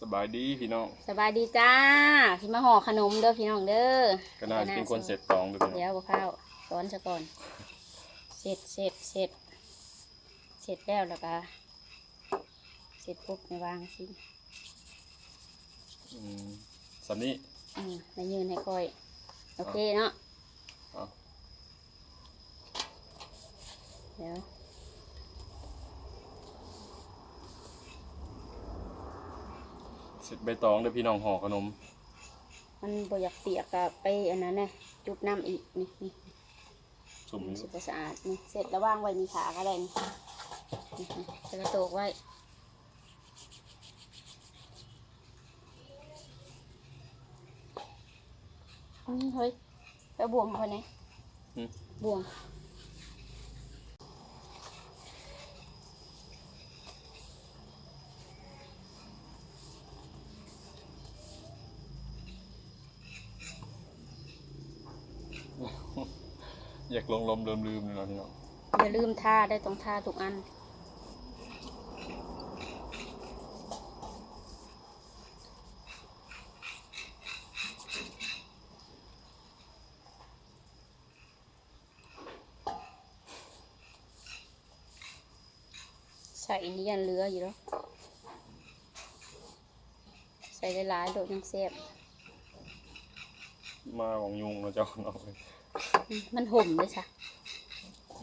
สบายดีพี่น้องสบายดีจ้าสิมาห่อขนมเด้อพี่น้องเด้อก็น่าจะเป็นคนเสร็จตองด้วยพี่น้องเดี๋ยวบ่ข้าวสอนซะก่อนเสร็จเสร็จเสร็จเสร็จแล้วแล้วก็เสร็จปุ๊บในวางสิอืมสำนี้อืมมายืนให้ค่อย โอเคเนาะเอาเดี๋ยว สร็จใบตองเด้อพี่น้องห่อขนม มันบ่อยากเปียกกับไปอันนั้นน่ะจุบน้ำอีกนี่นี่สุ่มมันนี้สิบ่สะอาดนี่เสร็จแล้ววางไว้นี่ขาก็ได้นี่นี่นี่ใส่กระโตกไว้อืมเฮ้ยไปบวมคนไหนอืม บวม อยากลงลมลืมลืมๆเลยนะพี่น้องอย่าลืมท่าได้ต้องท่าทุกอัน ใส่นี่ยันเหลืออยู่แล้วใส่หลายๆโดดยังเซฟมาของยุงแล้วเจ้าน้องเลย มันห่มเลยจ้ะ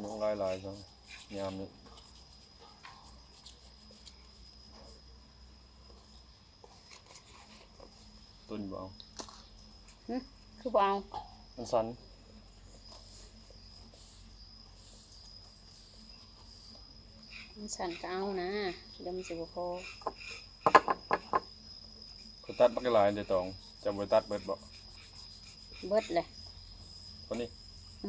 ยุงลายลายๆจังยามนี้ต้นเบเอาคือบ่เอามันสันมันสั่นก็เอานะเดี๋ยวมันสิบ่พอเขาตัดบักกะลายเดี๋ยวตองจำไว้ตัดเบิดบ่เบิดเลยคนนี้ อื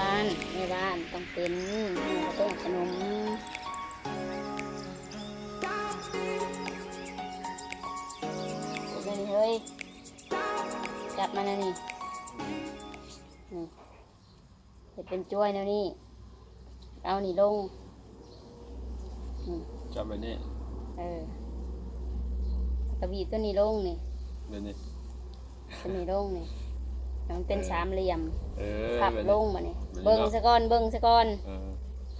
บ้านแม่บ้านต้องเป็นแม่ก็ต้องขนมเอาไปนี่เฮ้ยจับมาแล้วนี่นี่เห็ดเป็นจ้วยแล้วนี่เอานี่ลงอืมจับไว้นี่เออกระบี่ตัวนี้ลงนี่เดี๋ยวนี้ตัวนี้ลงนี่ให้ มันเป็นสามเหลี่ยมเออพับแบบลนี้งมานี่แบบนี้เบิ้งเนาะซะก่อนเบิ้งซะก่อนเออ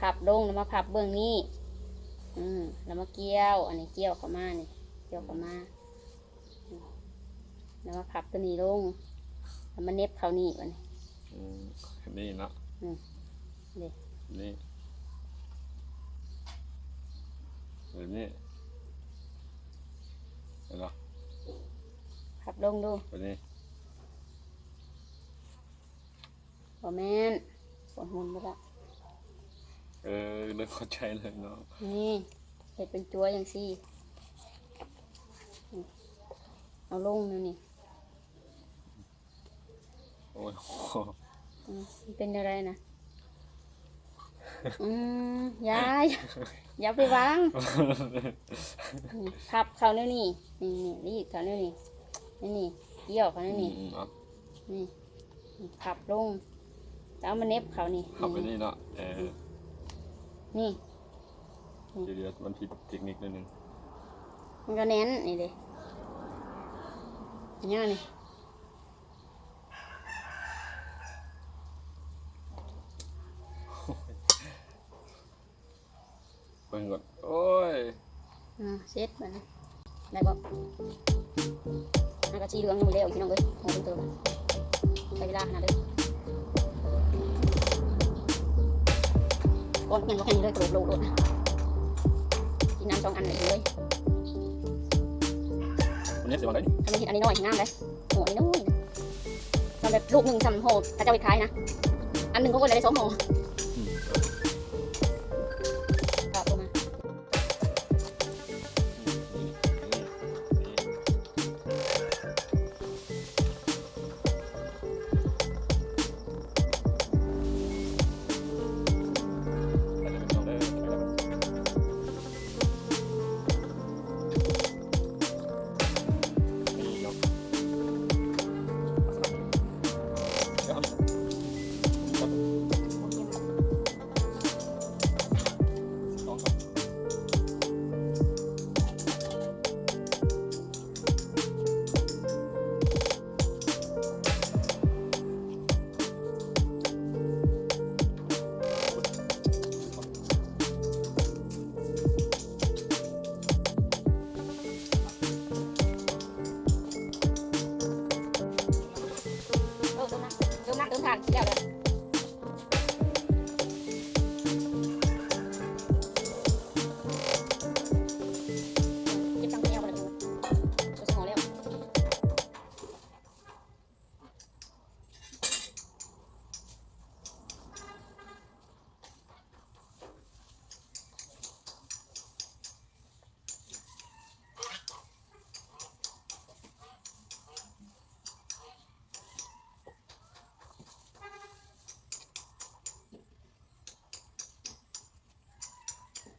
พับลงแล้วมาพับเบื้องนี้ อืมแล้วมาเกี่ยว อันนี้เกี่ยวเข้ามานี่เกี่ยวเข้ามาอืมแล้วมาพับตัวนี้ลงแล้วมาเน็บเขานี่วันนี้อืมนี่เนาะนี่นี่แบบนี้เห็นปะพับลงดูแบบนี้ บ่แม่นปวดมุนไปละเออเริ่มเข้าใจเลยเนาะนี่เห็ดเป็นจัวอย่างซี่นี่เอาลงแล้วนี่โอ้ยอืมมันเป็นอะไรนะ อืมอยาอย่าอย่าไปวางอืมพับเขาเนี่ยนี่นี่นี่รีดเขาเนี่ยนี่นี่นี่เกี่ยวเขาเนี่ยนี่อืมเอานี่พับลงแล้ว เอามาเน็บเขานี่ขับไปนี่เนาะเออนี่เดี๋ยวเดี๋ยวมันผิดเทคนิคนิดนึงมันก็เน้นนี่เลยอย่างเงี้ยนี่เบิ่งก่อนโอ้ยอ่าเซ็ตมันได้บ่น่ากระชีเหลืองยังไม่เลี้ยวพี่น้องเอ้ยโอ้เป็นตัวใช้เวลาขนาดเลย ก้อนยังบ่แค่นี้เลยกระโดดโลดโลดกินน้ำสองอันเลยเลยวันนี้เสียวันไหนทำไมเห็นอันนี้น้อยน้ำเลยโอ้อันนี้น้อยทำแบบลูกหนึ่งทำโหถ้าจะไปขายนะ อันหนึ่งก็คนละได้สองห่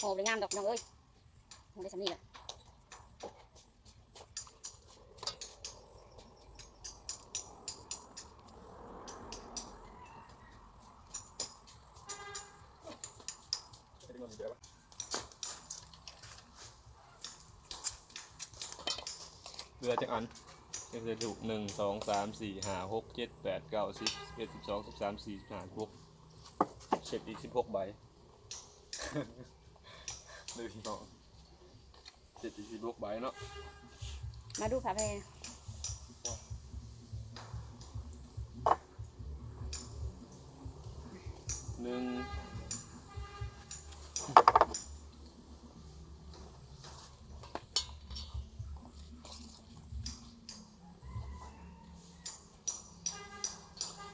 โอ้ยงามดอกน้องเอ้ยโอ้ได้สำนีแหละเรือจักอันเรือถูกหนึ่งสองสามสี่ห้าหกเจ็ดแปดเก้าสิบเอ็ดสิบสองสิบสามสี่สิบห้าหกเช็ดอีกสิบหกใบ เลยพี่น้องเจ็ดอีกสิบหกใบเนาะมาดูค่ะแพรหนึ่ง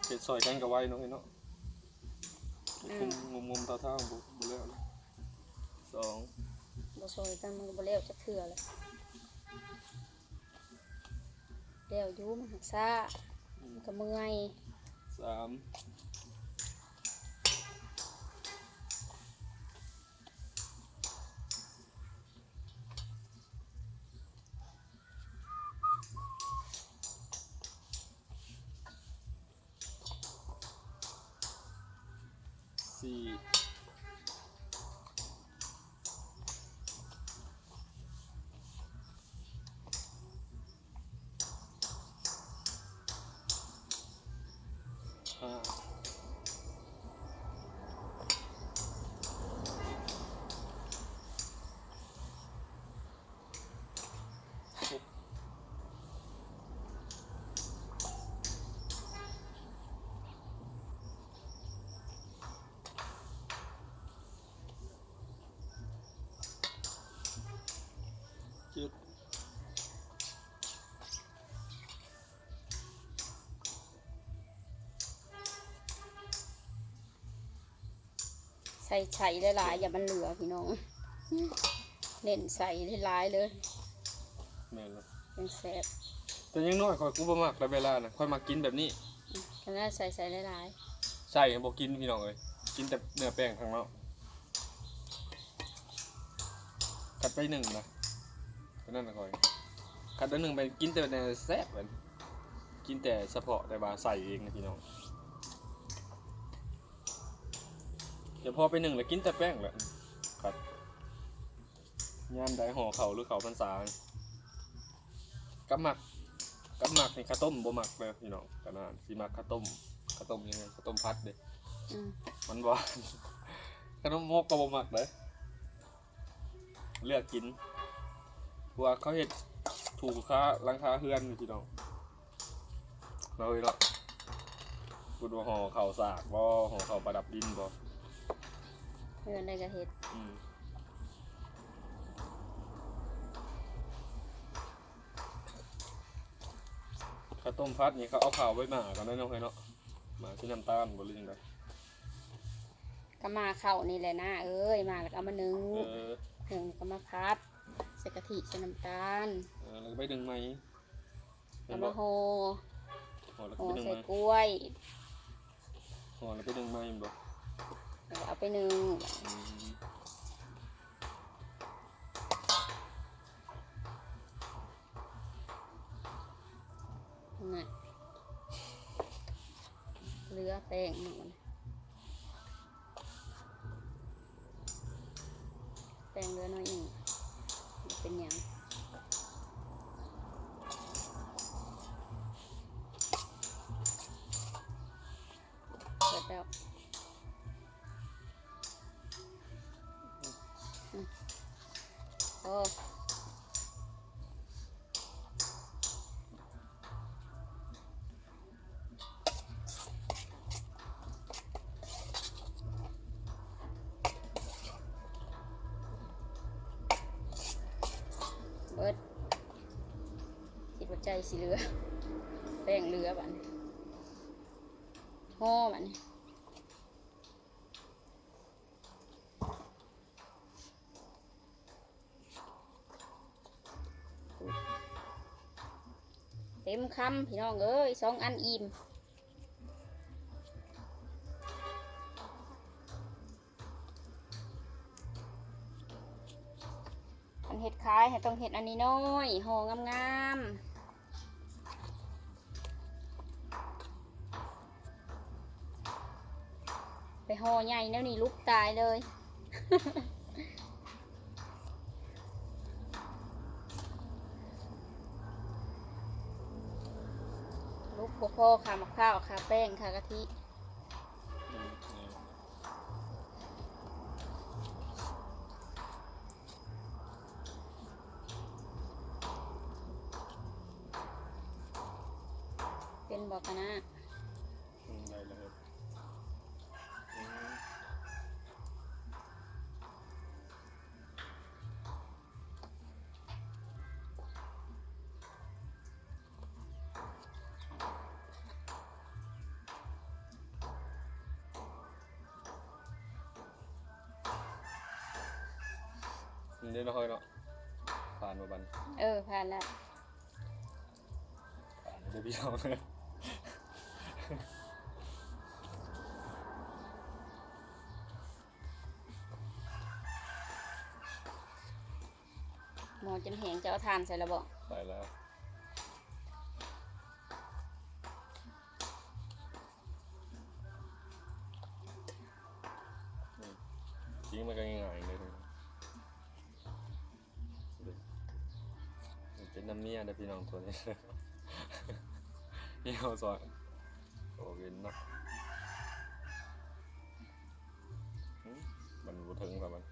เจ็ดซอยกันกับไว้เนาะไอ้เนาะอืมุมมมุมมุมเท่าเท่าๆบุบุแล้วนะ สองบซอยกันมันก็บ่เลี้ยวจะเถื่อเลยเลี้ยวอยูมันหักซ่ามันก็เมื่อยสาม ใส่ใส่หลายๆอย่ามันเหลือพี่น้องเน้นใส่หลายๆเลยแม่นเลยยังแซ่บแต่ยังน้อยคอยกูบ่มักแต่เวลานะคอยมากินแบบนี้ขนาดใส่ใส่หลายใช่บ่กินพี่น้องเลยกินแต่เนื้อแป้งข้างนอกกัดไปหนึ่งนะก็นั่นนะคอยกัดไปหนึ่งไปกินแต่ในแซ่บมันกินแต่เฉพาะแต่ว่าใส่เองนะพี่น้อง ดี๋ยวพอไปหนึ่งแล้วกินแต่แป้งแหละครับยามใดห่อเขาวหรือเขาวพรรษากับหมักกับหมักนี่ข้าวต้มบ่หมักเลยพี่น้องกันนะสิหมักข้าวต้มข้าวต้มยังไงข้าวต้มพัดเด้ๆอืมมันหวานขนมมกก็บ่มักเลยเลือกกินเพราะว่าเขาเห็ดถูกค้ารังคาเฮือนนี่พี่น้องเราเลยเนาะพูดว่าห่อเข่าวสากบ่ห่อเข่าวประดับดินบ่ เพื่อนได้ก็เฮ็ดอืมข้าวต้มพัดนี่เขาเอาข่าวไว้หมากันนะเนาะเฮ้ยเนาะหมาที่น้ำตาลบ่หรือยังไงก็มาเข้านี่แหละนะเอ้ยมาแล้วก็เอามานึ่งเออนึ่งก็มาพัดใส่กะทิใส่น้ำตาลเออแล้วก็ไปดึงไหมเอามาโฮห่อแล้วโฮก็ไปดึงใส่ไหมกล้วยห่อแล้วไปดึงไหมบ่แล้วก็ เอาไปหนึ่งน่ะเหลือแป้งหมดแป้งเหลือน้อยหนึ่ง เบิดคิดว่าใจสิเหลือ แป้งเหลือบัดนห่อบัดนเต็มคำพี่น้องเอ้ยสองอันอิ่ม ต้องเห็ดอันนี้น้อยห่องามๆไปห่อใหญ่แล้วนี่ลุกตายเลยลูกพ่อค่ะมะพร้าวค่ะแป้งค่ะกะทิ ได้เนาะเฮ้ยเนาะผ่านมาบันเออผ่านแล้วผ่านเดี๋ยวพี่เอาเลยหมอจนแหงจะเอาทานใส่ระบอกไปแล้ว ยเด้อพี่น้องตัวนี้เหี่ยวซอยโอ้เว้นเนาะหึมันบ่ถึงกับมัน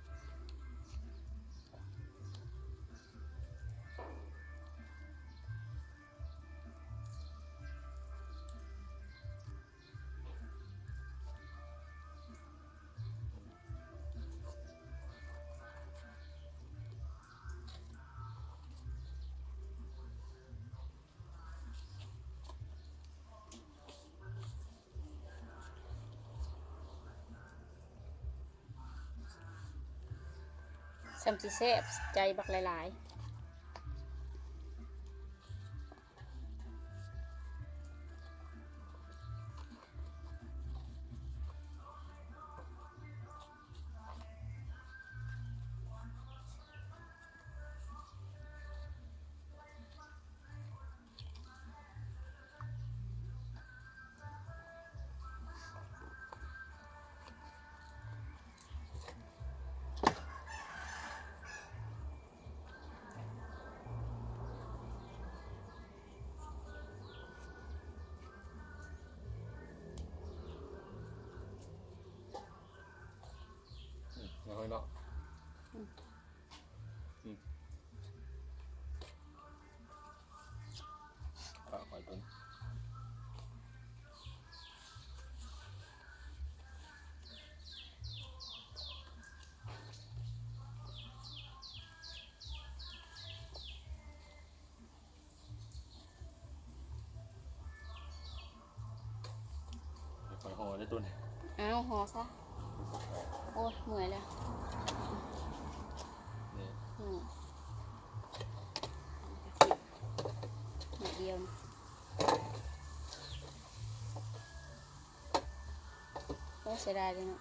ซัมซิแซ่บใจบักหลายอื อยห่อได้ตัวนี้ๆเอาห่อซะ โอ้ยเมื่อยแล้วนี่อืมหน่อยเดียวนะโอ้เสียดายเลยเนาะ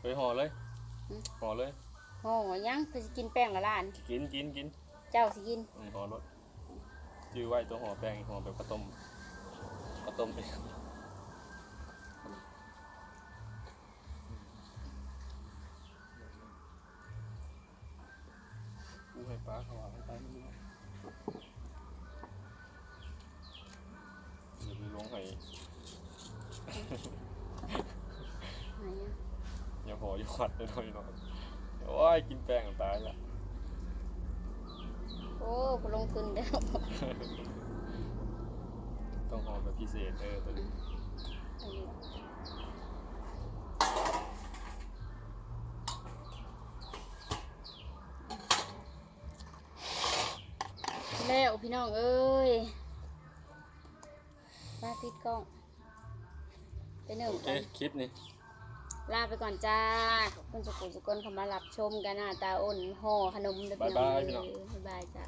ไปห่อเลยอืม ห่อเลย โอ้ยังไปกินแป้งละล้าน กินกินกินเจ้าสิกิน อืมห่อรถจื้อไว้ตัวห่อแป้งห่อแบบข้าวต้มข้าวต้มเอง ยกินแป้งตายละโอ้พลงทุนแล้ว ต้องห่อแบบพิเศษเออตัวนี้แล้วพี่น้องเอ้ยมาปิดกล้องไปหนึ่งโอเคก่อนคลิปนี้ ลาไปก่อนจ้าขอบคุณสุกุสุกนเข้ามารับชมกันหน้าตาอ้นห่อขนมเด้อพี่น้องบ๊ายบายพี่น้องเอ้ยบ๊ายบายจ้า